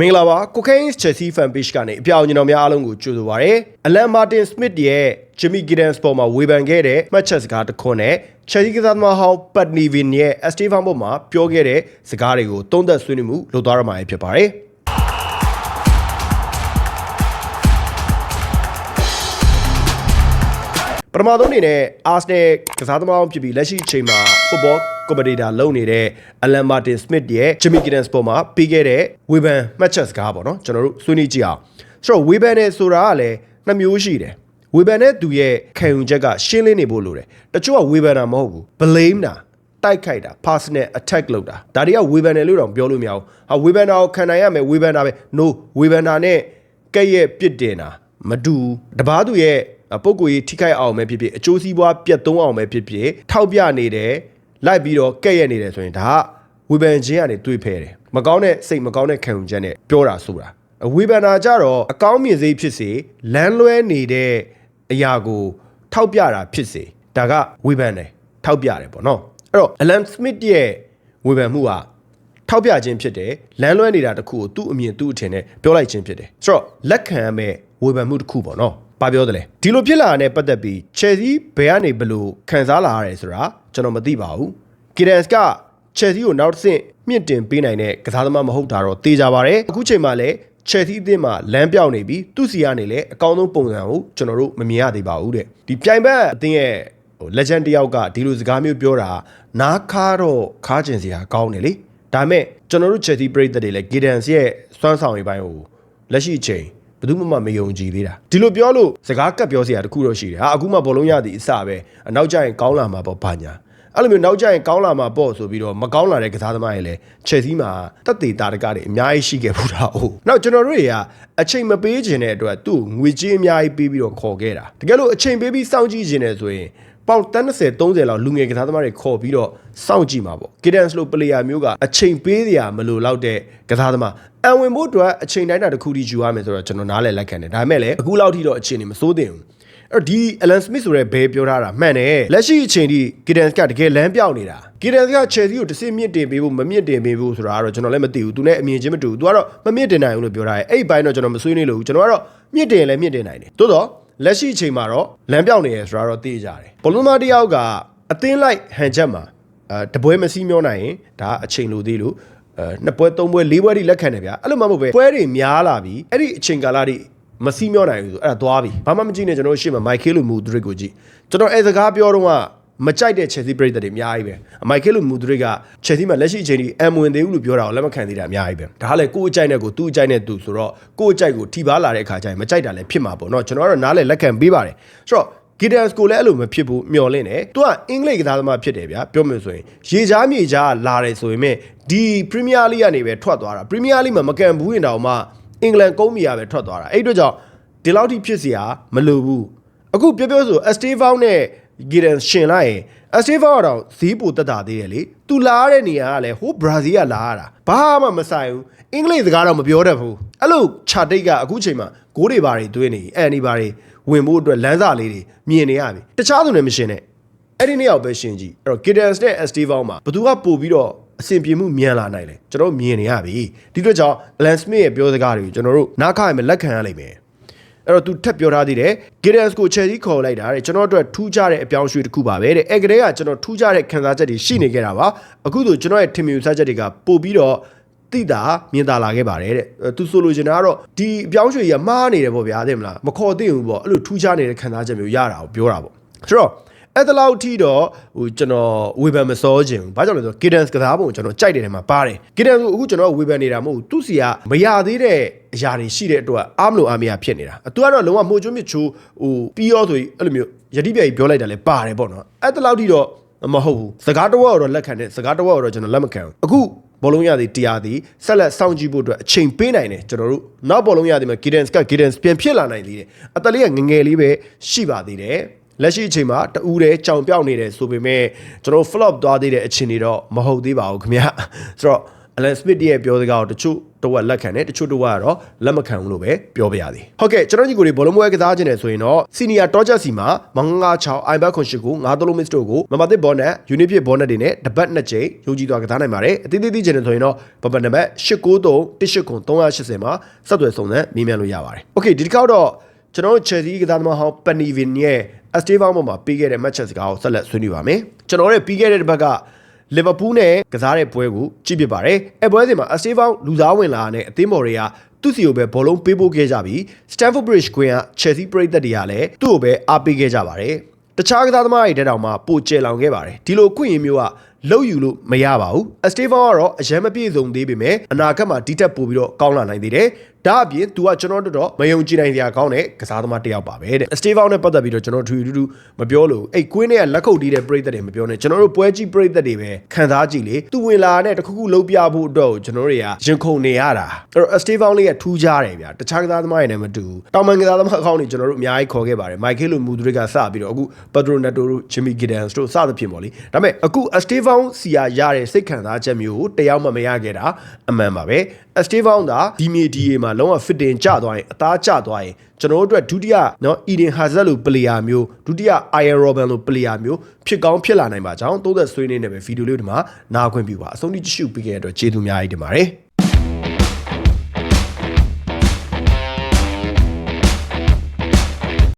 မင်္ဂလာပါ Cocaine Chelsea Fan Page ကနေအပြောင်ကျွန်တော်များအားလုံးကိုကြိုဆိုပါရစေ။ Alan Martin Smith ရဲ့ Jimmy Giddens ပေါ်မှာဝေဖန်ခဲ့တဲ့မှတ်ချက်စကားတစ်ခုနဲ့ Chelsea ကစားသမားဟောင်း Pat Nevin ရဲ့ Esteban ပေါ်မှာပြောခဲ့တဲ့စကားတွေကိုသုံးသပ်ဆွေးနွေးမှုလုပ်သွားရမှာဖြစ်ပါတယ်။ပထမဆုံးအနေနဲ့အာဆနယ်ကစားသမားဖြစ်ပြီးလက်ရှိအချိန်မှာ football commentator လုပ်နေတဲ့ Alan Martin Smith ရဲ့ Jimmy Giddens ပေါ်မှာပြီးခဲ့တဲ့ဝေဖန်မှတ်ချက်စကားပေါ့နော်ကျွန်တော်တို့ဆွေးနွေးကြည့်အောင်ဆိုတော့ဝေဖန်နေဆိုတာကလည်းနှစ်မျိုးရှိတယ်ဝေဖန်တဲ့သူရဲ့ခံယူချက်ကရှင်းလင်းနေဖို့လိုတယ်တချို့ကဝေဖန်တာမဟုတ်ဘူး blame တာတိုက်ခိုက်တာ personal attack လုပ်တာဒါတွေကဝေဖန်တယ်လို့တော့ပြောလို့မရဘူးဟာဝေဖန်တာကိုခံနိုင်ရမယ်ဝေဖန်တာပဲ no ဝေဖန်တာနဲ့ကဲ့ရဲ့ပြစ်တင်တာမတူဘူးတပားသူရဲ့ပုံကိုယ်ကြီးထိခိုက်အောင်ပဲဖြစ်ဖြစ်အကျိုးစီးပွားပြတ်သုံးအောင်ပဲဖြစ်ဖြစ်ထောက်ပြနေတယ် လိုက်ပြီးတော့ကဲ့ရဲ့နေတယ်ဆိုရင်ဒါကဝေဖန်ခြင်းကနေတွေးဖဲတယ်မကောင်းတဲ့စိတ်မကောင်းတဲ့ခံယူချက်နဲ့ပြောတာဆိုတာဝေဖန်တာကြတော့အကောင်းမြင်စိတ်ဖြစ်စေလမ်းလွဲနေတဲ့အရာကိုထောက်ပြတာဖြစ်စေဒါကဝေဖန်တယ်ထောက်ပြတယ်ပေါ့နော်အဲ့တော့ Alan Smith ရဲ့ဝေဖန်မှုကထောက်ပြခြင်းဖြစ်တယ်လမ်းလွဲနေတာတစ်ခုကိုသူ့အမြင်သူ့အထင်နဲ့ပြောလိုက်ခြင်းဖြစ်တယ်ဆိုတော့လက်ခံရမယ့်ဝေဖန်မှုတစ်ခုပေါ့နော် ဘာပြောသလဲဒီလိုဖြစ်လာတာနဲ့ပတ်သက်ပြီး Chelsea ဘယ်ကနေဘလို့ခံစားလာရတယ်ဆိုတာကျွန်တော်မသိပါဘူး Giddens က Chelsea ကိုနောက်တစ်ဆင့်မြင့်တင်ပေးနိုင်တဲ့ကစားသမားမဟုတ်တာတော့သိကြပါတယ်အခုချိန်မှာလည်း Chelsea အသင်းမှာလမ်းပြောင်းနေပြီးသူ့စီကနေလည်းအကောင်းဆုံးပုံစံကိုကျွန်တော်တို့မမြင်ရသေးပါဘူးတဲ့ဒီပြိုင်ဘက်အသင်းရဲ့ဟို legend တယောက်ကဒီလိုစကားမျိုးပြောတာနားခါတော့ခါကျင်စရာကောင်းတယ်လေဒါမဲ့ကျွန်တော်တို့ Chelsea ပရိသတ်တွေလည်း Giddens ရဲ့စွမ်းဆောင်ရည်ပိုင်းကိုလက်ရှိအချိန် ဘယ်သူမှမယုံကြည်သေးတာဒီလိုပြောလို့စကားကပ်ပြောစရာတခုတော့ရှိတယ်ဟာအခုမှဘောလုံးရသည်အစပဲအနောက်ကျရင်ကောင်းလာမှာပေါ့ဘာညာအဲ့လိုမျိုးနောက်ကျရင်ကောင်းလာမှာပေါ့ဆိုပြီးတော့မကောင်းလာတဲ့ကစားသမားတွေလည်း Chelsea မှာတက်သေးတာတကတွေအများကြီးရှိခဲ့ဘူးတာဟုတ်နောက်ကျွန်တော်တို့တွေကအချိန်မပေးခြင်းတဲ့အတွက်သူ့ငွေကြေးအများကြီးပေးပြီးတော့ခေါ်ခဲ့တာတကယ်လို့အချိန်ပေးပြီးစောင့်ကြည့်ခြင်းနဲ့ဆိုရင် ပေါင်30 30လောက်လူငယ်ကစားသမားတွေခေါ်ပြီးတော့စောင့်ကြည့်မှာပေါ့ Giddens လို့ player မျိုးကအချိန်ပေးစရာမလိုတော့တဲ့ကစားသမားအံဝင်ဖို့အတွက်အချိန်တိုင်းတာတစ်ခုထိယူရမယ်ဆိုတော့ကျွန်တော်နားလည်လက်ခံတယ်ဒါပေမဲ့လည်းအခုလောက်ထိတော့အချိန်နေမစိုးသင့်ဘူးအဲ့ဒီ Alan Smith ဆိုတဲ့ဘဲပြောထားတာမှန်တယ်လက်ရှိအချိန်ထိ Giddens ကတကယ်လမ်းပြောင်းနေတာ Giddens က Chelsea ကိုတစ်စစ်မြင့်တင်ပေးဖို့မမြင့်တင်ပေးဖို့ဆိုတာကတော့ကျွန်တော်လည်းမသိဘူးသူနဲ့အမြင်ချင်းမတူဘူးသူကတော့မမြင့်တင်နိုင်ဘူးလို့ပြောထားတယ်အဲ့ဒီဘိုင်းတော့ကျွန်တော်မဆွေးနွေးလို့ဘူးကျွန်တော်ကတော့မြင့်တင်လည်းမြင့်တင်နိုင်တယ်သို့တော့ လက်ရှိအချိန်မှာတော့လမ်းပြောင်းနေရဆိုတာတော့သိကြတယ်ဘလုံးမတယောက်ကအသင်းလိုက်ဟန်ချက်မှာအဲတပွဲမစည်းမျောနိုင်ရင်ဒါအချိန်လိုသေးလို့အဲနှစ်ပွဲသုံးပွဲလေးပွဲထိလက်ခံတယ်ဗျာအဲ့လိုမှမဟုတ်ပဲပွဲတွေများလာပြီအဲ့ဒီအချိန်ကာလတွေမစည်းမျောနိုင်ဘူးဆိုအဲ့ဒါသွားပြီဘာမှမကြည့်နဲ့ကျွန်တော်တို့ရှေ့မှာမိုက်ခဲလိုမူဒရစ်ကိုကြည့်ကျွန်တော်အဲစကားပြောတော့က မကြိုက်တဲ့ Chelsea ပရိသတ်တွေအများကြီးပဲအမိုက်ကဲလိုမူဒရစ်က Chelsea မှာလက်ရှိအချိန်ထိအမ်ဝင်သေးဘူးလို့ပြောတာကိုလက်မခံသေးတာအများကြီးပဲဒါကလည်းကိုယ့်အကြိုက်နဲ့ကိုသူ့အကြိုက်နဲ့သူဆိုတော့ကိုယ့်အကြိုက်ကိုထိပါလာတဲ့အခါကျရင်မကြိုက်တာလည်းဖြစ်မှာပေါ့နော်ကျွန်တော်ကတော့နားလည်းလက်ခံပေးပါတယ်ဆိုတော့ Giddens ကိုလည်းအဲ့လိုမဖြစ်ဘူးမျော်လင့်တယ်။သူကအင်္ဂလိပ်ကစားသမားဖြစ်တယ်ဗျာပြောမယ်ဆိုရင်ရေချားမြေချားလာတယ်ဆိုရင်မဲ့ဒီ Premier League ကနေပဲထွက်သွားတာ Premier League မှာမကန်ဘူးရင်တောင်မှအင်္ဂလန်ကုန်းမီယာပဲထွက်သွားတာအဲ့အတွက်ကြောင့်ဒီလောက်ထိဖြစ်เสียမလိုဘူးအခုပြောပြောဆို Estevao နဲ့ Giddens ရှင်လိုက်ရင် Estevao ကတော့ဈေးပိုတက်တာသေးတယ်လေ။ तू လာရတဲ့နေရာကလည်းဟိုဘရာဇီးကလာရတာဘာမှမဆိုင်ဘူးအင်္ဂလိပ်စကားတော့မပြောတတ်ဘူးအဲ့လိုခြာတိတ်ကအခုချိန်မှာဂိုးတွေဘာတွေသွင်းနေအန်ဒီဘာတွေဝင်ဖို့အတွက်လမ်းစာလေးတွေမြင်နေရပြီတခြားသူနဲ့မရှင်နဲ့အဲ့ဒီနှစ်ယောက်ပဲရှင်ကြည့်အဲ့တော့ Giddens နဲ့ Estevao မှာဘသူကပို့ပြီးတော့အဆင်ပြေမှုမြန်လာနိုင်တယ်ကျွန်တော်မြင်နေရပြီဒီအတွက်ကြောင့် Alan Smith ရဲ့ပြောစကားတွေကိုကျွန်တော်တို့နားခါရမယ်လက်ခံရလိမ့်မယ် အဲ့တော့သူထပ်ပြောထားသေးတယ် Giddens ကို Chelsea ခေါ်လိုက်တာတဲ့ကျွန်တော်တို့ထူးခြားတဲ့အပြောင်းအရွှေ့တစ်ခုပါပဲတဲ့အဲ့ကလေးကကျွန်တော်ထူးခြားတဲ့ခံစားချက်တွေရှိနေခဲ့တာပါအခုဆိုကျွန်တော်ရဲ့ထင်မြင်စားချက်တွေကပို့ပြီးတော့တိတာမြင်သာလာခဲ့ပါတယ်တဲ့သူဆိုလိုချင်တာကတော့ဒီအပြောင်းအရွှေ့ကြီးကမှားနေတယ်ပေါ့ဗျာသိမလားမခေါ်သိဘူးပေါ့အဲ့လိုထူးခြားနေတဲ့ခံစားချက်မျိုးရတာကိုပြောတာပေါ့ဆိုတော့ အဲ့တလောက်ထိတော့ဟိုကျွန်တော်ဝေဖန်မစောခြင်းဘူး။ဘာကြောင့်လဲဆိုတော့ Giddens ကစားပုံကိုကျွန်တော်ကြိုက်တယ်ထဲမှာပါတယ်။ Giddens ကိုအခုကျွန်တော်ဝေဖန်နေတာမဟုတ်ဘူး။သူ့စီကမရသေးတဲ့အရာတွေရှိတဲ့အတွက်အားမလို့အားမရဖြစ်နေတာ။သူကတော့လုံးဝမှုကျွန်းမြချိုးဟိုပြီးရောဆိုရင်အဲ့လိုမျိုးယတိပြကြီးပြောလိုက်တာလည်းပါတယ်ပေါ့နော်။အဲ့တလောက်ထိတော့မဟုတ်ဘူး။စကားတစ်ဝက်တော့လက်ခံတယ်။စကားတစ်ဝက်တော့ကျွန်တော်လက်မခံဘူး။အခုဘောလုံးရသည်တရားသည်ဆက်လက်စောင့်ကြည့်ဖို့အတွက်အချိန်ပေးနိုင်တယ်ကျွန်တော်တို့နောက်ဘောလုံးရသည်မှာ Giddens က Giddens ပြန်ဖြစ်လာနိုင်သေးတယ်။အတလေးကငငယ်လေးပဲရှိပါသေးတယ်။ လက်ရှိအချိန်မှာတူးတဲ့ကြောင်ပြောက်နေတယ်ဆိုပေမဲ့ကျွန်တော် flop သွားသေးတဲ့အခြေအနေတော့မဟုတ်သေးပါဘူးခင်ဗျဆိုတော့ အလန်စမစ်ရဲ့ပြောစကားကိုတချို့တော့လက်ခံတယ်တချို့တော့ကတော့လက်မခံဘူးလို့ပဲပြောပြရသည်ဟုတ်ကဲ့ကျွန်တော်ညီကိုတွေဘောလုံးပွဲကစားခြင်းတယ်ဆိုရင်တော့စီနီယာတော့ချက်စီမှာမငငါ6အိုင်ဘတ်ခွန်ရှိကို9သလုံးမစ်တို့ကိုမမသစ်ဘောနက်ယူနစ်ဖြစ်ဘောနက်တွေနဲ့တပတ်နှစ်ကြိမ်ယုံကြည်သွားကစားနိုင်ပါတယ်အသေးသေးသေးခြင်းတယ်ဆိုရင်တော့ပပနံပါတ်893 18ခွန်380မှာဆက်သွယ်စုံစမ်းမြင်မြန်လို့ရပါတယ်โอเคဒီတစ်ခေါက်တော့ ကျွန်တော်တို့ Chelsea ကစားသမားဟောင်းပနီဗင်ရဲ့အစတေးဘောင်းပေါ်မှာပြီးခဲ့တဲ့ match စကားကိုဆက်လက်ဆွေးနွေးပါမယ်ကျွန်တော်တို့ပြီးခဲ့တဲ့တစ်ပတ်ကလီဗာပူးနဲ့ကစားတဲ့ပွဲကိုကြည့်ပြပါတယ်အဲပွဲစဉ်မှာအစတေးဘောင်းလူသားဝင်လာတဲ့အသင်းမော်တွေကသူ့စီကိုပဲဘောလုံးပေးပို့ခဲ့ကြပြီး Stamford Bridge ကွင်းက Chelsea ပရိသတ်တွေကလည်းသူ့ကိုပဲအားပေးခဲ့ကြပါတယ်တခြားကစားသမားတွေတက်တောင်မှပိုကျဲလောင်ခဲ့ပါတယ်ဒီလိုကွင့်ရင်မျိုးကလောက်ယူလို့မရပါဘူးအစတေးဘောင်းကတော့အရန်မပြည့်စုံသေးပေမဲ့အနာဂတ်မှာဒီတက်ပို့ပြီးတော့ကောင်းလာနိုင်သေးတယ်ဒါအပြင်သူကကျွန်တော်တို့တော့မယုံကြည်နိုင်စရာကောင်းတဲ့ကစားသမားတစ်ယောက်ပါပဲတဲ့စတေးဘောင်းနဲ့ပတ်သက်ပြီးတော့ကျွန်တော်ထူထူထူမပြောလို့အဲ့ကွင်းထဲကလက်ခုပ်တီးတဲ့ပရိသတ်တွေမပြောနဲ့ကျွန်တော်တို့ပွဲကြီးပရိသတ်တွေပဲခံစားကြည့်လေသူဝင်လာတဲ့တခုခုလုံးပြဖို့အတွက်ကျွန်တော်တို့တွေကရင်ခုန်နေရတာအဲ့တော့စတေးဘောင်းလေးကထူးခြားတယ်ဗျာတခြားကစားသမားတွေနဲ့မတူဘူးတောင်ပန်ကစားသမားအကောင့်တွေကျွန်တော်တို့အများကြီးခေါ်ခဲ့ပါတယ်မိုက်ခဲလိုမူဒရစ်ကစပြီးတော့အခုပက်ဒရိုနက်တိုတို့ဂျင်မီဂီဒန်စ်တို့စသဖြင့်ပေါ့လေဒါပေမဲ့အခုအစတေးဘောင်းစီယာရတဲ့စိတ်ခံစားချက်မျိုးကိုတယောက်မှမရခဲ့တာအမှန်ပါပဲ အစတေးဘောင်းကဒီမီဒီအေမှာလုံးဝ fit တင်ကျသွားရင်အသားကျသွားရင်ကျွန်တော်တို့အတွက်ဒုတိယเนาะ Eden Hazard လို player မျိုးဒုတိယ Iron Robben လို player မျိုးဖြစ်ကောင်းဖြစ်လာနိုင်ပါကြောင်းသုံးသက်ဆွေးနွေးနေပဲဗီဒီယိုလေးဒီမှာနားခွင့်ပြုပါအဆုံးထိကြည့်ရှုပေးခဲ့တဲ့အတွက်ကျေးဇူးအများကြီးတင်ပါတယ်